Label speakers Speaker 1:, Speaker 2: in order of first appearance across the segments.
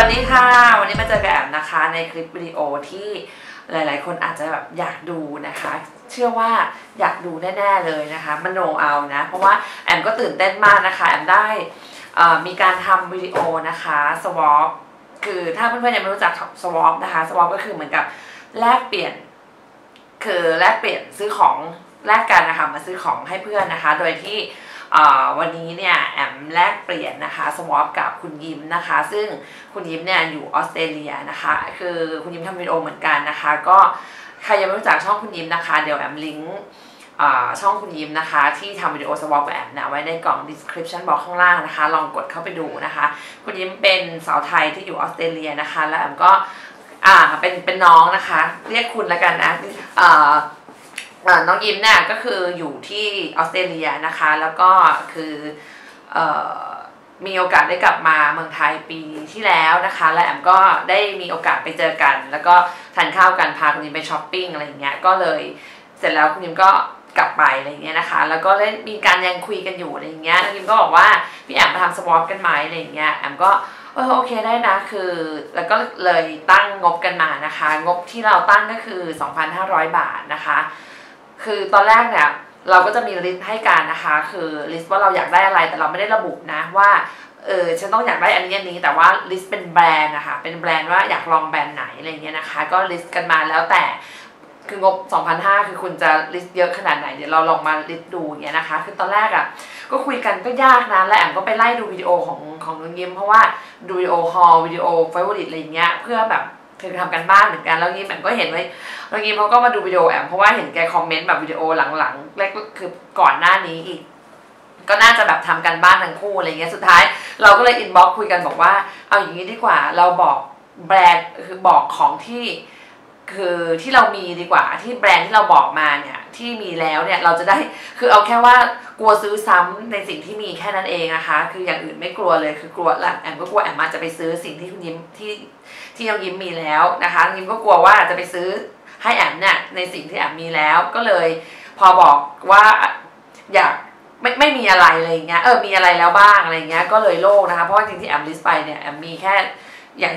Speaker 1: วัสดีค่ะ วันนี้มาเจอกับแอมนะคะ ในคลิปวิดีโอที่หลาย ๆ คนอาจจะแบบอยากดูนะคะ เชื่อว่าอยากดูแน่ ๆ เลยนะคะมโนเอานะ เพราะว่าแอมก็ตื่นเต้นมากนะคะ แอมได้มีการทำวิดีโอนะคะสวอปคือถ้าเพื่อนๆยังไม่รู้จักสวอปนะคะสวอปก็คือเหมือนกับแลกเปลี่ยน คือแลกเปลี่ยนซื้อของแลกกันนะคะมาซื้อของให้เพื่อนนะคะ โดยที่ วันนี้เนี่ยแอมแลกเปลี่ยนนะคะสวอปกับคุณยิ้มนะคะ ซึ่งคุณยิ้มเนี่ยอยู่ออสเตรเลียนะคะ คือคุณยิ้มทำวิดีโอเหมือนกันนะคะ ก็ใครยังไม่รู้จักช่องคุณยิ้มนะคะ เดี๋ยวแอมลิงก์ช่องคุณยิ้มนะคะ ที่ทำวิดีโอสวอปกับแอมนะไว้ในกล่อง description box ข้างล่างนะคะ ลองกดเข้าไปดูนะคะ คุณยิ้มเป็นสาวไทยที่อยู่ออสเตรเลียนะคะ แล้วแอมก็อ่าเป็นเป็นน้องนะคะ เรียกคุณแล้วกันนะอ่า น้องยิมเนี่ยก็คืออยู่ที่ออสเตรเลียนะคะ แล้วก็คือมีโอกาสได้กลับมาเมืองไทยปีที่แล้วนะคะ และแอมก็ได้มีโอกาสไปเจอกัน แล้วก็ทานข้าวกันพาคุณยิมไปช้อปปิ้งอะไรเงี้ยก็เลยเสร็จแล้วคุณยิมก็กลับไปอะไรเงี้ยนะคะ แล้วก็ได้มีการยังคุยกันอยู่อะไรเงี้ยน้องยิมก็บอกว่าพี่แอมมาทำสวอปกันไหมอะไรเงี้ยแอมก็เออโอเคได้นะคือแล้วก็เลยตั้งงบกันมานะคะ งบที่เราตั้งก็คือ 2,500 บาทนะคะ คือตอนแรกเนี่ยเราก็จะมีลิสต์ให้การนะคะ คือลิสต์ว่าเราอยากได้อะไรแต่เราไม่ได้ระบุนะว่าเออฉันต้องอยากได้อันนี้อันนี้แต่ว่าลิสต์เป็นแบรนด์นะคะเป็นแบรนด์ว่าอยากลองแบรนด์ไหนอะไรเงี้ยนะคะ ก็ลิสต์กันมาแล้วแต่คืองบ2,500คือคุณจะลิสต์เยอะขนาดไหนเดี๋ยวเราลองมาลิสต์ดูเงี้ยนะคะ คือตอนแรกอะ่ะก็คุยกันก็ยากนะและแอมก็ไปไล่ดูวิดีโอของของนุ้งยิ้มเพราะว่าดูวิดีโอฮอลวิดีโอไฟวอริตอะไรเงี้ยเพื่อแบบ คือทำกันบ้านเหมือนกันแล้วยิ้มแอมก็เห็นไว้แล้วยิ้มเขาก็มาดูวิดีโอแอมเพราะว่าเห็นแกคอมเมนต์แบบวิดีโอหลังๆแรกคือก่อนหน้านี้อีก ก็น่าจะแบบทำกันบ้านทั้งคู่อะไรเงี้ยสุดท้าย เราก็เลยอินบ็อกคุยกันบอกว่า เอาอย่างนี้ดีกว่าเราบอกแบรนด์คือบอกของที่คือที่เรามีดีกว่าที่แบรนด์ที่เราบอกมาเนี่ยที่มีแล้วเนี่ยเราจะได้คือเอาแค่ว่ากลัวซื้อซ้ำในสิ่งที่มีแค่นั้นเองนะคะ คืออย่างอื่นไม่กลัวเลยคือกลัวแหละแอมก็กลัวแอมมาจะไปซื้อสิ่งที่คุณยิ้มที่ ที่น้องยิ้มมีแล้วนะคะน้องยิ้มก็กลัวว่าจะไปซื้อให้แอมเนี่ยในสิ่งที่แอมมีแล้วก็เลย พอบอกว่าอยากไม่ไม่มีอะไรอะไรเงี้ยเออมีอะไรแล้วบ้างอะไรเงี้ยก็เลยโล่งนะคะเพราะจริงที่แอมลิสไปเนี่ยแอมมีแค่อย่าง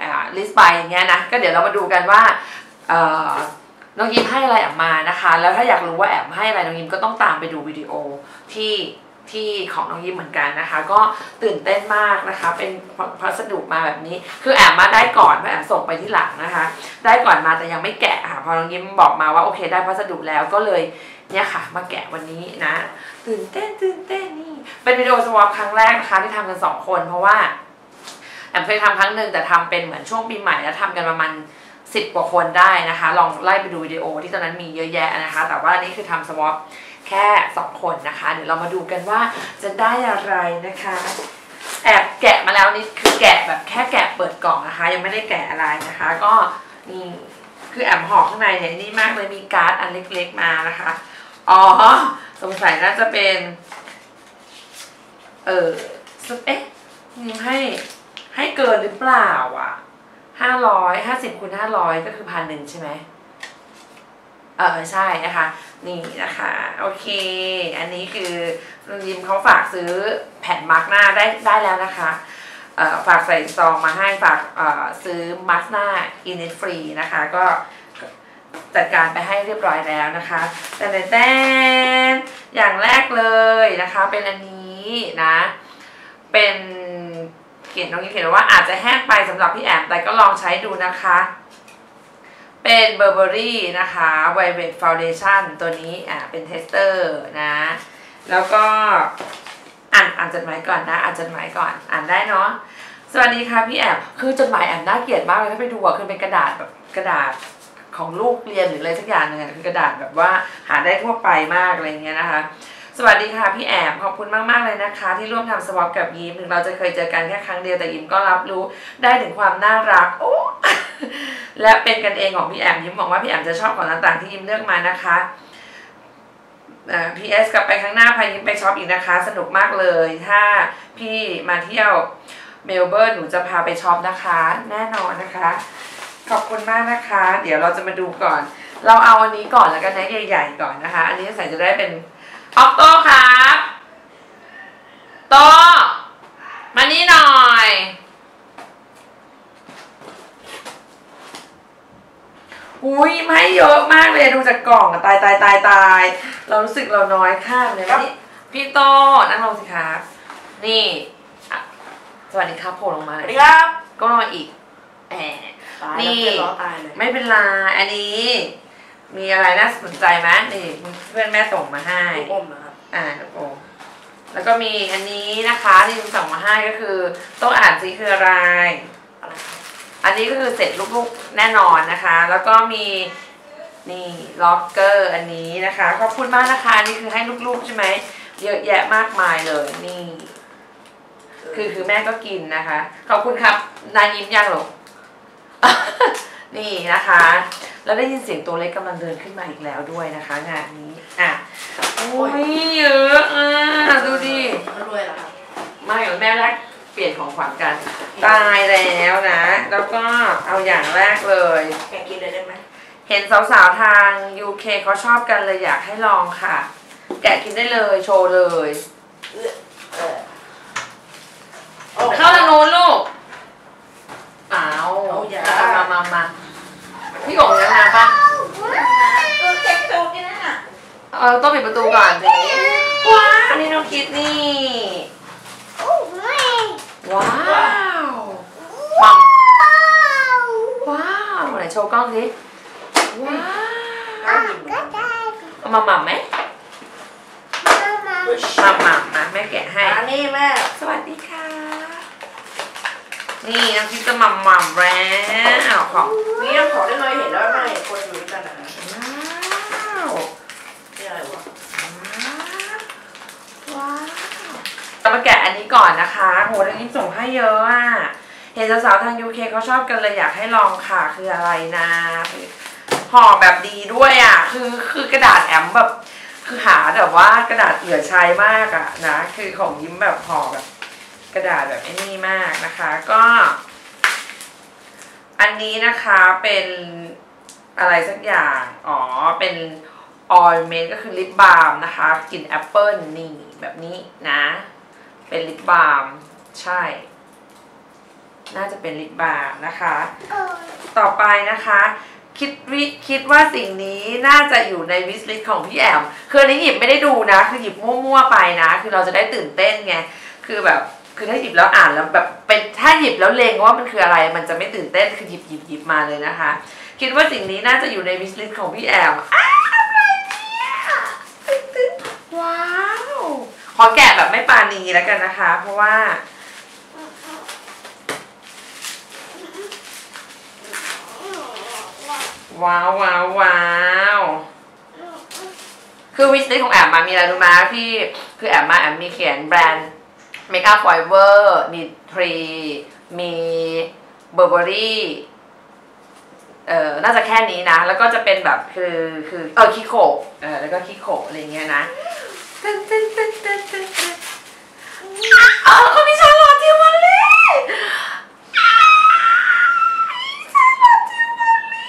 Speaker 1: อ่าลิสไปอย่างเงี้ยนะก็เดี๋ยวเรามาดูกันว่าน้องยิมให้อะไรแอมมานะคะ แล้วถ้าอยากรู้ว่าแอมให้อะไรน้องยิมก็ต้องตามไปดูวิดีโอที่ ที่ของน้องยิมเหมือนกันนะคะ ก็ตื่นเต้นมากนะคะ เป็นพัสดุมาแบบนี้ คือแอมมาได้ก่อนแอมส่งไปที่หลังนะคะ ได้ก่อนมาแต่ยังไม่แกะค่ะพอน้องยิมบอกมาว่าโอเคได้พัสดุแล้วก็เลยเนี่ยค่ะ มาแกะวันนี้นะ ตื่นเต้นตื่นเต้นนี่ เป็นวิดีโอสวอปครั้งแรกนะคะที่ทำกันสองคน เพราะว่าแอมเคยทำครั้งหนึ่งแต่ทำเป็นเหมือนช่วงปีใหม่แล้วทำกันประมาณสิบกว่าคนได้นะคะ ลองไล่ไปดูวิดีโอที่ตอนนั้นมีเยอะแยะนะคะ แต่ว่านี่คือทำสวอป ค่สองคนนะคะ เดี๋ยวเรามาดูกันว่าจะได้อะไรนะคะ แอบแกะมาแล้วนี่คือแกะแบบแค่แกะเปิดกล่องนะคะ ยังไม่ได้แกะอะไรนะคะ ก็นี่คือแอบห่อข้างในเนี่ยนี่มากเลยมีการ์ดอันเล็กๆมานะคะอ๋อสงสัยน่าจะเป็น เออเอ๊ะให้ให้เกินหรือเปล่าอะห้าร้อยห้าสิบคูณห้าร้อยก็คือพันหนึ่งใช่ไหมเออใช่นะคะ นี่นะคะ โอเค อันนี้คือลุงยิมเขาฝากซื้อแผ่นมาร์กหน้าได้ได้แล้วนะคะฝากใส่ซองมาให้ฝากซื้อมาร์กหน้าอินิฟรีนะคะ ก็จัดการไปให้เรียบร้อยแล้วนะคะ แต่แต่อย่างแรกเลยนะคะ เป็นอันนี้นะ เป็นเขียนตรงนี้เขียนว่าอาจจะแห้งไปสำหรับพี่แอมแต่ก็ลองใช้ดูนะคะ เป็นเบอร์เบอรี่นะคะไวเวทฟาวเดชั่นตัวนี้อ่าเป็นเทสเตอร์นะ แล้วก็อ่านอ่านจดหมายก่อนนะอ่านจดหมายก่อนอ่านได้เนาะสวัสดีค่ะพี่แอมคือจดหมายแอมน่าเกลียดมากเลยถ้าไปดูอะคือเป็นกระดาษแบบกระดาษของลูกเรียนหรืออะไรสักอย่างนึงคือกระดาษแบบว่าหาได้ทั่วไปมากอะไรเงี้ยนะคะ สวัสดีค่ะพี่แอมขอบคุณมากๆเลยนะคะ ที่ร่วมทำสวอปกับยิมถึงเราจะเคยเจอกันแค่ครั้งเดียวแต่ยิมก็รับรู้ได้ถึงความน่ารักโอ้ และเป็นกันเองของพี่แอมยิมหวังว่าพี่แอมจะชอบของต่างๆที่ยิมเลือกมานะคะพีเอสกลับไปข้างหน้าพายิมไปช็อปอีกนะคะ สนุกมากเลย ถ้าพี่มาเที่ยวเมลเบิร์นหนูจะพาไปช็อปนะคะ แน่นอนนะคะ ขอบคุณมากนะคะ เดี๋ยวเราจะมาดูก่อน เราเอาอันนี้ก่อนแล้วกันนะใหญ่ๆก่อนนะคะ อันนี้ใส่จะได้เป็นออกโต้ครับโตมานี่หน่อย ยิ้มให้เยอะมากเลยดูจากกล่องอะตายตายตายตาย เรารู้สึกเราน้อยค่าเลยนะนี่พี่โตนั่งลงสิครับนี่อะสวัสดีครับโผล่ลงมา
Speaker 2: สวัสดีครับ
Speaker 1: ก็ลงมาอีกแหมนี่
Speaker 2: นี่ล้อตายเลย
Speaker 1: ไม่เป็นไรอันนี้ มีอะไรน่าสนใจไหมนี่เพื่อนแม่ส่งมาให้
Speaker 2: ลูกอมนะครับ
Speaker 1: อ่าลูกอมแล้วก็มีอันนี้นะคะที่ลุงส่งมาให้ก็คือต้องอ่านซิคืออะไร
Speaker 2: อะไรครับ
Speaker 1: อันนี้ก็คือเสร็จลูกๆแน่นอนนะคะ แล้วก็มีนี่ล็อกเกอร์อันนี้นะคะขอบคุณมากนะคะอันนี่คือให้ลูกๆใช่ไหมเยอะแยะมากมายเลยนี่ คือคือแม่ก็กินนะคะขอบคุณครับนายยิ้มยังหรอนี่นะคะ แล้วได้ยินเสียงตัวเล็กกำลังเดินขึ้นมาอีกแล้วด้วยนะคะ งานนี้อะโอ้ยเยอะอะดูดิ
Speaker 2: มันรวยเหรอครับ
Speaker 1: ไม่กับแม่แรก เปลี่ยนของขวัญกัน ตายแล้วนะ แล้วก็เอาอย่างแรกเลย
Speaker 2: แกกินเลยได้ไหม
Speaker 1: เห็นสาวๆทาง UK เขาชอบกันเลยอยากให้ลองค่ะ แกะกินได้เลยโชว์เลย
Speaker 2: เออเออโอ้
Speaker 1: เข้าทางโน้นลูกอ้าว
Speaker 2: เอาอย่า
Speaker 1: มามามาพี่กงยังนะปะ
Speaker 2: เออแกะโตกินนั่นน่ะ
Speaker 1: เออต้องปิดประตูก่อนสิว้าวอันนี้น้องคิดนี่ ว้าวมัมว้าวไหนโชว์กล้องสิว้าว
Speaker 2: น่ากินเหมือนกัน
Speaker 1: เอามาหม่ำไหมมาหม่ำนะแม่แกะให้
Speaker 2: อันนี้แม่
Speaker 1: สวัสดีค่ะ นี่น้องคิดจะหม่ำหม่ำแล้วของ
Speaker 2: มีน้ำขอได้เลยเห็นแล้วไม่เห็นคนอยู่ด้วยกันนะ
Speaker 1: ว้าว
Speaker 2: นี่อะไรวะ
Speaker 1: ว้าวเรา มาแกะอันนี้ก่อนนะคะโหแล้วยิ้มส่งให้เยอะอะเห็นสาวๆทาง UK เขาชอบกันเลยอยากให้ลองค่ะคืออะไรนะห่อแบบดีด้วยอะ คือคือกระดาษแอมแบบคือหาแบบว่ากระดาษเหลือใช้มากอะนะคือของยิ้มแบบห่อแบบ กระดาษแบบไอ้นี่มากนะคะ ก็ อันนี้นะคะเป็นอะไรสักอย่างอ๋อเป็นออยเมนก็คือลิปบาล์มนะคะกลิ่นแอปเปิลนี่แบบนี้นะ เป็นลิปบาล์มใช่ น่าจะเป็นลิปบาล์มนะคะ ต่อไปนะคะคิดวิคิดว่าสิ่งนี้น่าจะอยู่ในวิสลิสของพี่แอมคืออันนี้หยิบไม่ได้ดูนะ คือหยิบมั่วๆไปนะ คือเราจะได้ตื่นเต้นไง คือแบบ คือถ้าหยิบแล้วอ่านแล้วแบบเป็นถ้าหยิบแล้วเลงว่ามันคืออะไร มันจะไม่ตื่นเต้น คือหยิบหยิบหยิบมาเลยนะคะ คิดว่าสิ่งนี้น่าจะอยู่ในวิสลิสของพี่แอมอ้าวอะไรเนี่ยตื่นเต้นว้าว ขอแกะแบบไม่ปานีแล้วกันนะคะ เพราะว่า ว้าวว้าวว้าวคือวิสลิของแอมมามีอะไรรู้ไหมพี่คือแอมมาแอมมีเขียนแบรนด์เมคอัพไฟเวอร์มีทรีมีเบอร์เบอรี่เอ่อน่าจะแค่นี้นะ แล้วก็จะเป็นแบบคือคือเออคิโคเออแล้วก็คิโคอะไรเงี้ยนะ ตึ้นตึ้นตึ้นตึ้นตึ้นตึ้นเออเขามีชาลอตทิวมาลีชาลอตทิวมาลี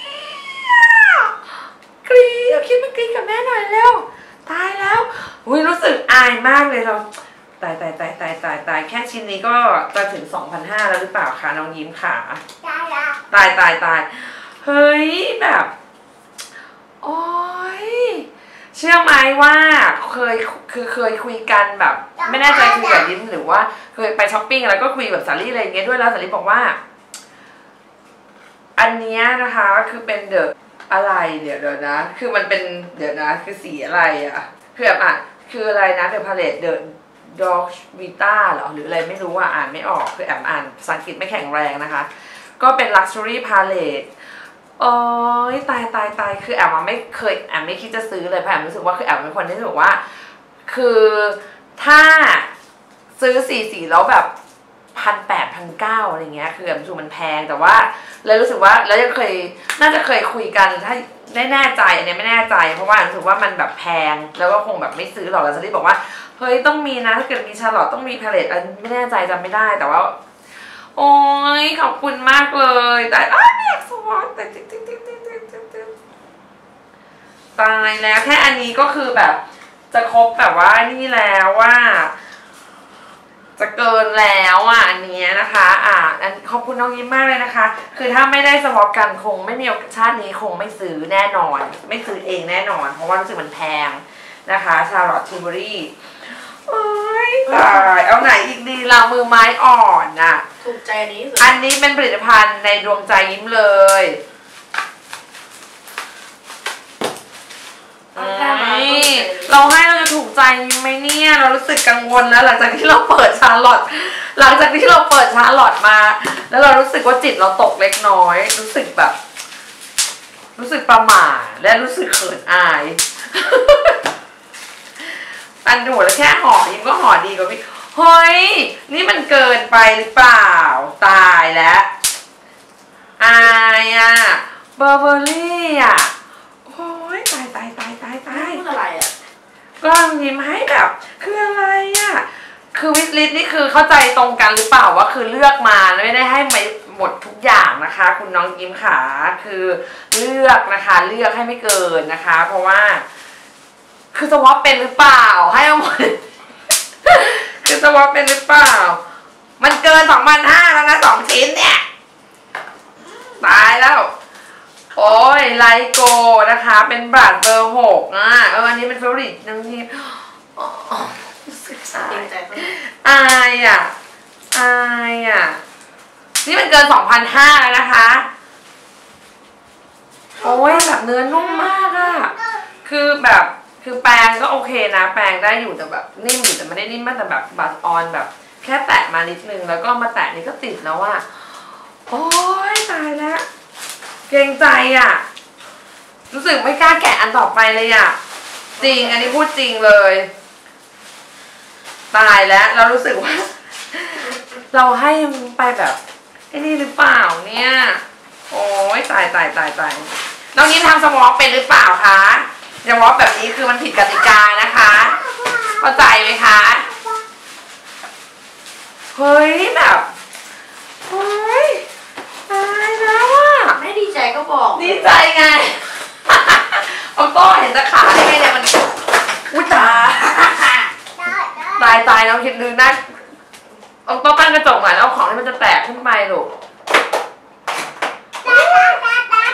Speaker 1: กรีดคิดมากรีดกับแม่หน่อยเร็ว ตายแล้วอุ้ยรู้สึกอายมากเลยเราตายตายตายตายตายตายแค่ชิ้นนี้ก็จะถึง 2,500 แล้วหรือเปล่าคะน้องยิ้มขาตายตายตายเฮ้ยแบบโอ้ยเชื่อไหมว่าเคย คือเคยคุยกันแบบ ไม่แน่ใจคุยกับยิ้มหรือว่าเคยไปช้อปปิ้งแล้วก็คุยแบบสาลี่อะไรอย่างเงี้ยด้วยแล้วสาลี่บอกว่า อันเนี้ยนะคะก็คือเป็นเดอะอะไรเดี๋ยวเดี๋ยวนะ คือมันเป็นเดี๋ยวนะ คือสีอะไรอะคือแบบอะคืออะไรนะเดอะพาเลตเดอะดอกวิต้าเหรอหรืออะไรไม่รู้อะอ่านไม่ออกคือแอมอ่านภาษาอังกฤษไม่แข็งแรงนะคะ ก็เป็น Luxury Palette โอ้ยตายตายตายคือแอมอะไม่เคยแอมไม่คิดจะซื้อเลยเพราะแอมรู้สึกว่าคือแอมเป็นคนที่รู้สึกว่า คือถ้าซื้อสี่สีแล้วแบบพันแปดพันเก้าอะไรเงี้ยคือแอมรู้สึกมันแพงแต่ว่าเลยรู้สึกว่าแล้วยังเคยน่าจะเคยคุยกันถ้าได้แน่ใจอันนี้ไม่แน่ใจ เพราะว่ารู้สึกว่ามันแบบแพงแล้วก็คงแบบไม่ซื้อหรอกแล้วซารี่บอกว่าเฮ้ยต้องมีนะถ้าเกิดมีชาลอตต้องมีพาเลตอันไม่แน่ใจจำไม่ได้แต่ว่า โอ้ยขอบคุณมากเลย แต่อ้าวไม่อยากสวอตแต่ติ๊งติ๊งติ๊งติ๊งติ๊งติ๊งติ๊งตายแล้วแค่อันนี้ก็คือแบบ จะครบแบบว่านี่แล้วว่า จะเกินแล้วอะอันเนี้ยนะคะ อ่าอันขอบคุณน้องยิ้มมากเลยนะคะ คือถ้าไม่ได้สวอปกันคงไม่มีโอกาสชาตินี้คงไม่ซื้อแน่นอน ไม่ซื้อเองแน่นอน เพราะว่ารู้สึกมันแพงนะคะชาร์ลอตทิมเบอรี่โอ้ยตายเอาไหนอีกดีเรามือไม้อ่อนน่ะ
Speaker 2: ถูกใจอันนี้ที่สุด
Speaker 1: อันนี้เป็นผลิตภัณฑ์ในดวงใจยิ้มเลย
Speaker 2: เอาแค่มา
Speaker 1: นี่
Speaker 2: เรา
Speaker 1: ให้เราจะถูกใจไหมเนี่ยเรารู้สึกกังวลแล้วหลังจากที่เราเปิดชาร์ลอตหลังจากที่เราเปิดชาร์ลอตมา แล้วเรารู้สึกว่าจิตเราตกเล็กน้อย รู้สึกแบบ รู้สึกประหม่าและรู้สึกเขินอายอันดูแล้วแค่ห่อยิ้มก็ห่อดีกว่าพี่เฮ้ยนี่มันเกินไปหรือเปล่าตายแล้วอายอะเบอร์เบอรี่อะโอ้ยตายตายตาย ตายตาย
Speaker 2: พูดอะไรอะ
Speaker 1: กล้องยิ้มให้แบบคืออะไรอะคือวิสลิสนี่คือเข้าใจตรงกันหรือเปล่าว่าคือเลือกมาไม่ได้ให้ไหมดทุกอย่างนะคะ คุณน้องยิ้มขาคือเลือกนะคะ เลือกให้ไม่เกินนะคะ เพราะว่า คือสวอปเป็นหรือเปล่าให้เอาหมดคือสวอปเป็นหรือเปล่า มันเกินสองพันห้าแล้วนะสองชิ้นเนี่ยตายแล้ว โอ้ยไลโกนะคะ เป็นบาทเบอร์หกอะเอออันนี้เป็นฟอริตนึงที่อ๋อรู้สึกอา
Speaker 2: จริ
Speaker 1: ย
Speaker 2: งใจเขาอย
Speaker 1: อายอะอายอะ นี่มันเกินสองพันห้าแล้วนะคะ โอ้ยแบบเนื้อนุ่มมากอะ คือแบบคือแปรงก็โอเคนะ แปรงได้อยู่แต่แบบนิ่มอยู่แต่ไม่ได้นิ่มมากแต่แบบบัตออนแบบ แค่แตะมานิดนึงแล้วก็มาแตะนี่ก็ติดแล้วอะโอ้ยตายแล้ว กรงใจอะ รู้สึกไม่กล้าแกะอันต่อไปเลยอะ จริงอันนี้พูดจริงเลย ตายแล้ว เรารู้สึกว่า เราให้มันไปแบบไอ้นี่หรือเปล่าเนี่ย โอ้ยตายตายตายตายน้องยิ้มทำสวอปเป็นหรือเปล่าคะสวอปแบบนี้คือมันผิดกติกานะคะเข้าใจไหมคะเฮ้ยแบบเฮ้ยตายแล้ว อะ
Speaker 2: ไม่ดีใจก็บอก
Speaker 1: ดีใจไงเอาโต้เห็นตะขาได้ไงเนี่ยมันอุ้ยตายตายตายน้องคิดดูนะเอาโต้ตั้งกระจกหน่อยแล้วเอาของที่มันจะแตกขึ้นไปลูก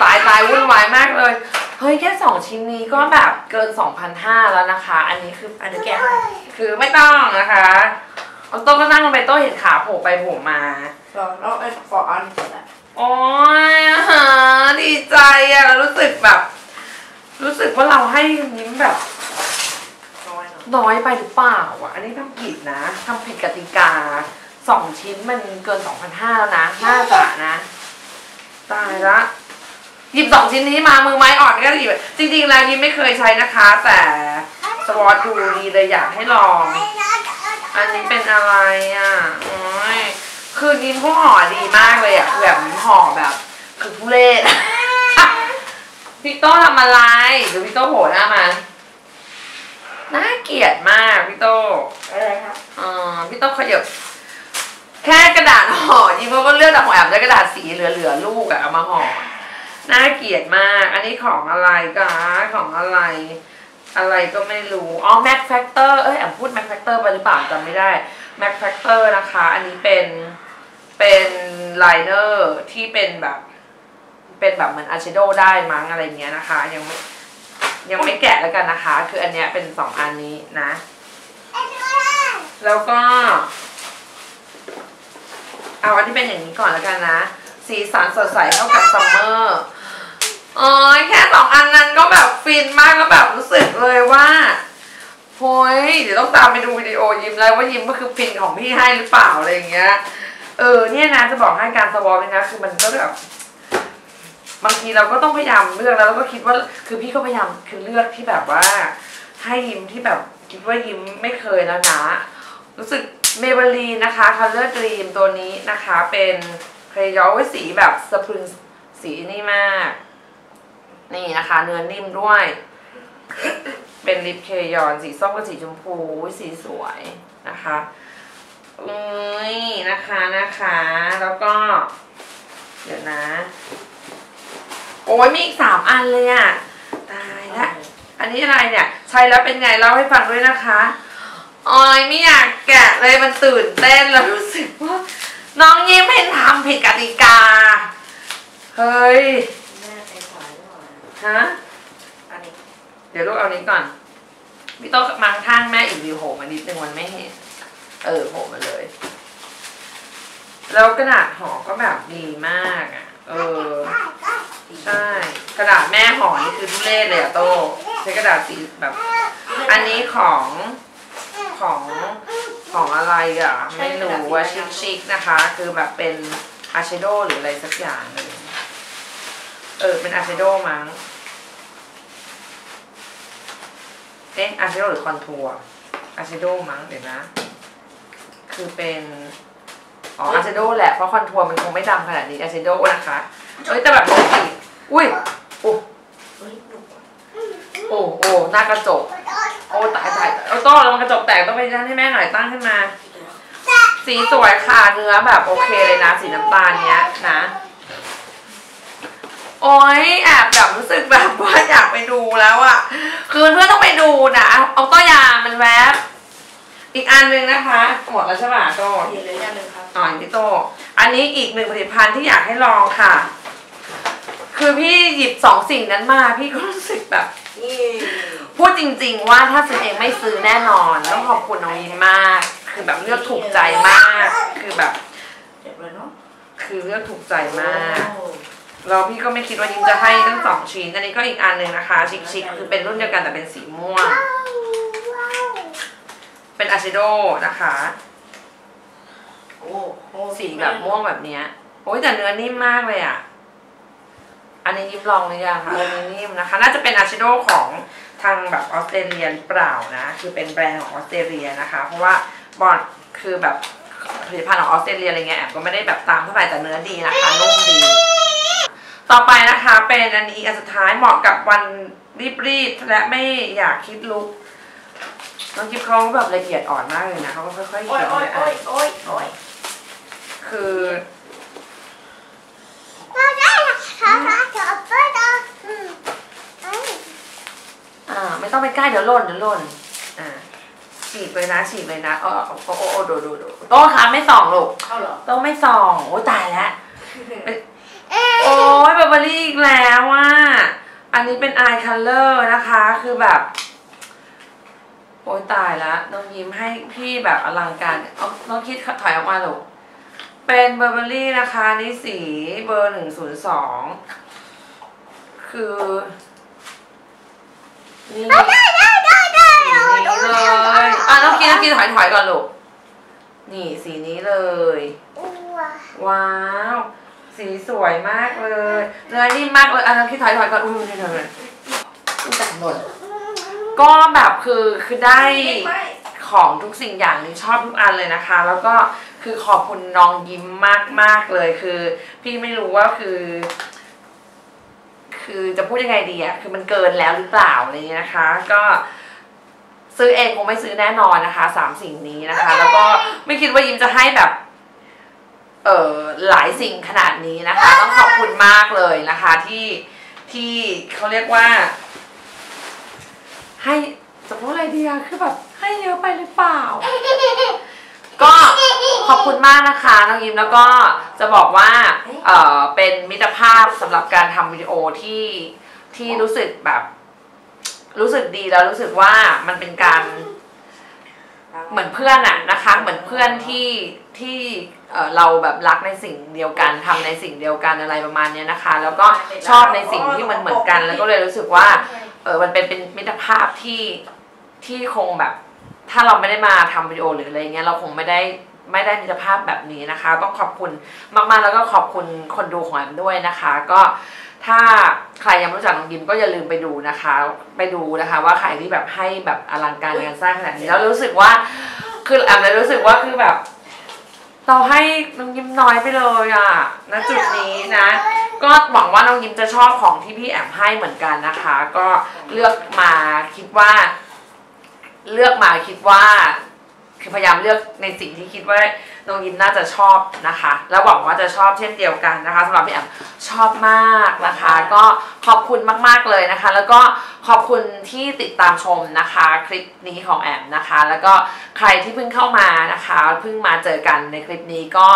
Speaker 1: ตายตายวุ่นวายมากเลย เฮ้ยแค่สองชิ้นนี้ก็แบบเกิน2,500แล้วนะคะ อันนี้คือ
Speaker 2: อันนี้แกให้
Speaker 1: คือไม่ต้องนะคะเอาโต้ก็นั่งลงไปโต้เห็นขาโผล่ไปโผล่มา
Speaker 2: รอแล้วไอ้ฟอร์อันก่อนนะ
Speaker 1: โอ้ยอาหาดีใจอะรู้สึกแบบ รู้สึกว่าเราให้ยิ้มแบบ
Speaker 2: น้อยเนาะ
Speaker 1: น้อยไปหรือเปล่าอะ อันนี้ทำผิดนะทำผิดกติกาสองชิ้นมันเกินสองพันห้าแล้วนะน่าจะนะ ตายละหยิบสองชิ้นนี้มามือไม้อ่อนก็หยิบจริง ๆ แล้วยิ้มไม่เคยใช้นะคะ แต่สวอตดูดีเลยอยากให้ลอง อันนี้เป็นอะไรอะโอ้ย คือยิ้มเขาห่อดีมากเลยอะคือแบบยิ้มห่อแบบคือผู้เล่นพี่โต้ทำอะไรหรือพี่โต้โผล่หน้ามาน่าเกลียดมากพี่โต้
Speaker 2: อะไรครับ
Speaker 1: เออพี่โต้ขยับแค่กระดาษห่อยิ้มเขาก็เลือกแต่ของแอมด้วยกระดาษสีเหลือๆลูกอะเอามาห่อน่าเกลียดมาก อันนี้ของอะไรกันของอะไร อะไรก็ไม่รู้ อ๋อ Mac Factor เอ้ยแอมพูด Mac Factor ไปหรือเปล่าจำไม่ได้ Mac Factor นะคะ อันนี้เป็น เป็นไลเนอร์ที่เป็นแบบ เป็นแบบเหมือนอาชโดได้มั้งอะไรเงี้ยนะคะ ยังไม่ยังไม่แกะแล้วกันนะคะ คืออันเนี้ยเป็นสองอันนี้นะ แล้วก็ เอาอันที่เป็นอย่างนี้ก่อนแล้วกันนะ สีสันสดใสเข้ากับซัมเมอร์อ๋อแค่สองอันนั้นก็แบบฟินมากแล้วแบบรู้สึกเลยว่าโฮ้ยเดี๋ยวต้องตามไปดูวิดีโอยิ้มแล้วว่ายิ้มก็คือพินของพี่ให้หรือเปล่าอะไรอย่างเงี้ย เออเนี่ยนะจะบอกให้การสวอปเนี่ยนะคือมันก็แบบบางทีเราก็ต้องพยายามเลือกแล้วเราก็คิดว่าคือพี่ก็พยายามคือเลือกที่แบบว่า ให้ยิ้มที่แบบคิดว่ายิ้มไม่เคยแล้วนะ รู้สึกเมเบลีนนะคะ Color Dream ตัวนี้นะคะเป็นเคยย้อมไว้สีแบบสปริงสีนี่มาก นี่นะคะ เนื้อนิ่มด้วย เป็นลิปเคยอนสีส้มกับสีชมพูสีสวยนะคะ อุ้ยนะคะนะคะ แล้วก็ เดี๋ยวนะ โอ้ยมีอีกสามอันเลยอะตายละอันนี้อะไรเนี่ย ใช้แล้วเป็นไงเล่าให้ฟังด้วยนะคะโอ้ยไม่อยากแกะเลยมันตื่นเต้นแล้วรู้สึกว่าน้องยิ้มเห็นทำผิดกติกา เฮ้ย
Speaker 2: แม่ไปขวาหรือเปล่า
Speaker 1: ฮะ
Speaker 2: อันนี้
Speaker 1: เดี๋ยวลูกเอานี้ก่อนพี่โต๊ะมังข้างแม่อีกดีโผล่มานิดนึงมันไม่เห็น เออโผล่มาเลย แล้วกระดาษห่อก็แบบดีมากอะ เออ ใช่ กระดาษแม่ห่อนี่คือทุเรศเลยอะโต้ใช้กระดาษสีแบบ อันนี้ของของของอะไรอะ ไม่รู้ว่าชิคๆนะคะ คือแบบเป็นอาชโดหรืออะไรสักอย่างหนึ่งเออ เป็นอาชโดมั้งเอ๊ะอาชโดหรือคอนทัวร์อาชโดมั้งเดี๋ยวนะ คือเป็นอ๋ออาชโดแหละเพราะคอนทัวร์มันคงไม่ดำขนาดนี้อาชโดนะคะเอ้ยแต่แบบนี้สิอุ้ยโอ้
Speaker 2: เฮ้ยห
Speaker 1: โอ้โอ้หน้ากระจกโอ้ตายตายเอาโต้แล้วมันกระจกแตกต้องไปนั่นให้แม่หน่อยตั้งขึ้นมา สีสวยค่ะเนื้อแบบโอเคเลยนะสีน้ำตาลเนี้ยนะ โอ้ยแอบแบบรู้สึกแบบว่าอยากไปดูแล้วอะคือเพื่อนต้องไปดูนะเอาต้อยามันแวบ อีกอันหนึ่งนะคะหมดแล้วใช่ป่ะโต้
Speaker 2: เห็นเลยอันหนึ่งครับ
Speaker 1: อ๋อพี่โต อันนี้อีกหนึ่งผลิตภัณฑ์ที่อยากให้ลองค่ะ คือพี่หยิบสองสิ่งนั้นมาพี่ก็รู้สึกแบบ
Speaker 2: นี่
Speaker 1: พูดจริงๆว่าถ้าซื้อเองไม่ซื้อแน่นอนต้องขอบคุณน้องยินมาก คือแบบเลือกถูกใจมาก คือแบบ
Speaker 2: เจ็บเลยเนาะ
Speaker 1: คือเลือกถูกใจมากแล้วพี่ก็ไม่คิดว่ายิมจะให้ทั้งสองชิ้น อันนี้ก็อีกอันหนึ่งนะคะ ชิคๆคือเป็นรุ่นเดียวกันแต่เป็นสีม่วง เป็นอาชิโดนะคะ
Speaker 2: โอ้โห
Speaker 1: สีแบบม่วงแบบเนี้ย โอ้ยแต่เนื้อนิ่มมากเลยอะ อันนี้ยิบลองหรือยังคะอันนี้นิ่มนะคะ น่าจะเป็นอาชิโดของทางแบบออสเตรเลียหรือเปล่านะ คือเป็นแบรนด์ของออสเตรเลียนะคะ เพราะว่าบอดคือแบบผลิตภัณฑ์ของออสเตรเลียอะไรเงี้ยแอบก็ไม่ได้แบบตามเท่าไหร่แต่เนื้อดีนะคะนุ่มดี ต่อไปนะคะเป็นอันนี้อันสุดท้ายเหมาะกับวันรีบๆและไม่อยากคิดลุก น้องกิฟเขาแบบละเอียดอ่อนมากเลยนะเขาก็ค่อยๆ
Speaker 2: โอ้ย
Speaker 1: เขียน
Speaker 2: โอ้ย
Speaker 1: เลย
Speaker 2: โอ้
Speaker 1: อะ
Speaker 2: ยโอ้ยโอ้ย
Speaker 1: คืออ่าไม่ต้องไปใกล้เดี๋ยวหล่นเดี๋ยวหล่นอ่าฉีกเลยนะฉีกเลยนะโอ้โอ้โอ้โอ้ดูดูดูโต้คะไม่ส่องลูก
Speaker 2: เข้าเหรอ
Speaker 1: โต้ไม่ส่องโอ้ตายแล้ว โอ้ยบาร์บารี่อีกแล้วว่า อันนี้เป็นอายคัลเลอร์นะคะ คือแบบโอ้ยตายแล้วน้องยิ้มให้พี่แบบอลังการเอาน้องคิดถอยออกมาลูกเป็นเบอร์เบอรี่นะคะนี่สีเบอร์หนึ่งศูนย์สองคือนี่สีนี้เลยอะน้องกินน้องกินถอยถอยก่อนลูกนี่สีนี้เลยว้าว สีสวยมากเลยเนื้อนิ่มมากเลยอะน้องกินถอยถอยก่อนอุ้ยนี่เธอเลยอุ้ยแต่หมด ก็แบบคือคือได้
Speaker 2: ไม่
Speaker 1: ของทุกสิ่งอย่างนี้ชอบทุกอันเลยนะคะ แล้วก็คือขอบคุณน้องยิ้มมากมากๆเลยคือ พี่ไม่รู้ว่าคือ คือจะพูดยังไงดีอะคือมันเกินแล้วหรือเปล่าอะไรเงี้ยนะคะ ก็ซื้อเองคงไม่ซื้อแน่นอนนะคะสามสิ่งนี้นะคะ แล้วก็ไม่คิดว่ายิ้มจะให้แบบ เออหลายสิ่งขนาดนี้นะคะ ต้องขอบคุณมากเลยนะคะ ที่ที่เขาเรียกว่า ให้จะพูดอะไรดีอะคือแบบให้เยอะไปหรือเปล่า ก็ขอบคุณมากนะคะน้องยิมแล้วก็จะบอกว่าเออเป็นมิตรภาพสำหรับการทำวิดีโอที่ที่รู้สึกแบบ รู้สึกดีแล้วรู้สึกว่ามันเป็นการเหมือนเพื่อนอะนะคะ เหมือนเพื่อนที่ที่เอ่อเราแบบรักในสิ่งเดียวกันทำในสิ่งเดียวกันอะไรประมาณเนี้ยนะคะ แล้วก็ชอบในสิ่งที่มันเหมือนกัน แล้วก็เลยรู้สึกว่า เออมันเป็นเป็นมิตรภาพที่ที่คงแบบ ถ้าเราไม่ได้มาทำวิดีโอหรืออะไรเงี้ยเราคงไม่ได้ไม่ได้มิตรภาพแบบนี้นะคะ ต้องขอบคุณมากๆแล้วก็ขอบคุณคนดูของแอมด้วยนะคะ ก็ถ้าใครยังไม่รู้จักน้องยิมก็อย่าลืมไปดูนะคะ ไปดูนะคะ ว่าใครที่แบบให้แบบอลังการงานสร้างขนาดนี้แล้วรู้สึกว่าคือแอมเลยรู้สึกว่าคือแบบเราให้น้องยิมน้อยไปเลยอะณจุดนี้นะ ก็หวังว่าน้องยิมจะชอบของที่พี่แอมให้เหมือนกันนะคะ ก็เลือกมาคิดว่า เลือกมาคิดว่า คือพยายามเลือกในสิ่งที่คิดว่า น้องยิมน่าจะชอบนะคะ แล้วหวังว่าจะชอบเช่นเดียวกันนะคะสำหรับพี่แอมชอบมากนะคะ ก็ขอบคุณมากๆเลยนะคะ แล้วก็ขอบคุณที่ติดตามชมนะคะคลิปนี้ของแอมนะคะ แล้วก็ใครที่เพิ่งเข้ามานะคะเพิ่งมาเจอกันในคลิปนี้ก็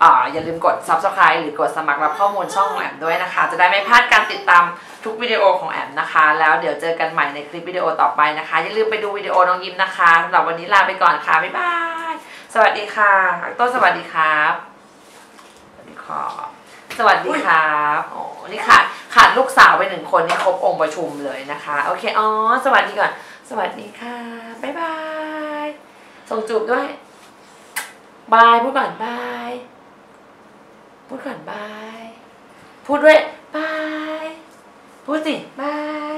Speaker 1: เอ่ออย่าลืมกด subscribe หรือกดสมัครรับข้อมูลช่องของแอมด้วยนะคะ จะได้ไม่พลาดการติดตามทุกวิดีโอของแอมนะคะ แล้วเดี๋ยวเจอกันใหม่ในคลิปวิดีโอต่อไปนะคะ อย่าลืมไปดูวิดีโอน้องยิมนะคะสำหรับวันนี้ลาไปก่อนค่ะ บ๊ายบาย สวัสดีค่ะต้นสวัสดีครับสวัสดีครับสวัสดีครับโอ้นี่ค่ะขาดลูกสาวไปหนึ่งคนนี่ครบองค์ประชุมเลยนะคะ โอเคอ๋อสวัสดีก่อน สวัสดีค่ะบ๊ายบายส่งจูบด้วยบายพูดก่อนบายพูดก่อนบายพูดด้วยบายพูดสิบาย